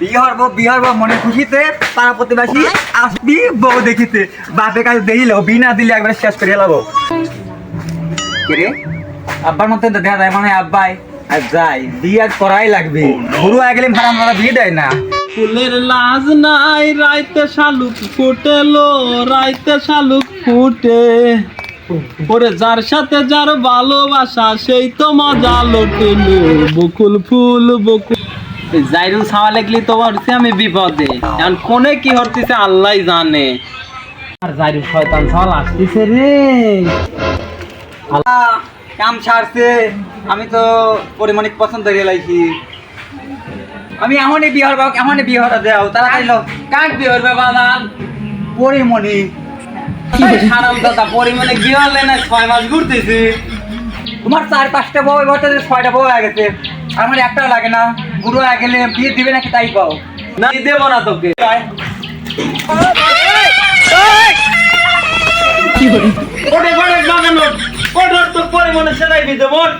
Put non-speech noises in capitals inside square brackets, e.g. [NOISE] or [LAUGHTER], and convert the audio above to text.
বিহার বউ বিহার বউ মনে খুশিতে পাড়া প্রতিবাসী আসবি বউ দেখিতে। বাপে কাছে দেখিল বিনা দিলে একবার শেষ করে এলাবো কে রে? আব্বার মতো দেখা যায় মানে আব্বাই। আর যাই বিয়ে করাই লাগবে। গুরু আগে গেলে ভাড়া মারা বিয়ে দেয় না। ফুলের লাজ নাই রাইতে শালুক ফুটেলো রাইতে শালুক ফুটে। ওরে যার সাথে যার ভালোবাসা সেই তো মজা লোটেলো বকুল ফুল বকুল জাইরুল লাগলি তো হচ্ছে আমি বিপদে। এখন কোনে কি হরতিছে আল্লাহ জানে। আর জাইরুল শয়তান আসতেছে রে। আল্লাহ, কাম ছাড়ছে আমি তো পরিমাণিক পছন্দ করে লাইছি। আমি এমনই বিহার বাবু এমনই বিহার দেও তারা কাক বিহর বাবাদান পরিমণি। হারাম [LAUGHS] দাদা পরিমাণে গিয়ে না ছয় মাস ঘুরতেছি। তোমার চার পাঁচটা বউ এবার ছয়টা বউ হয়ে গেছে। আমার একটাও লাগে না। বুড়ো হয়ে গেলে বিয়ে দিবে নাকি তাই পাও না দেবো না তোকে। ওটে ওটে বাগান ওট ওট পরিমাণে সেটাই দিতে বল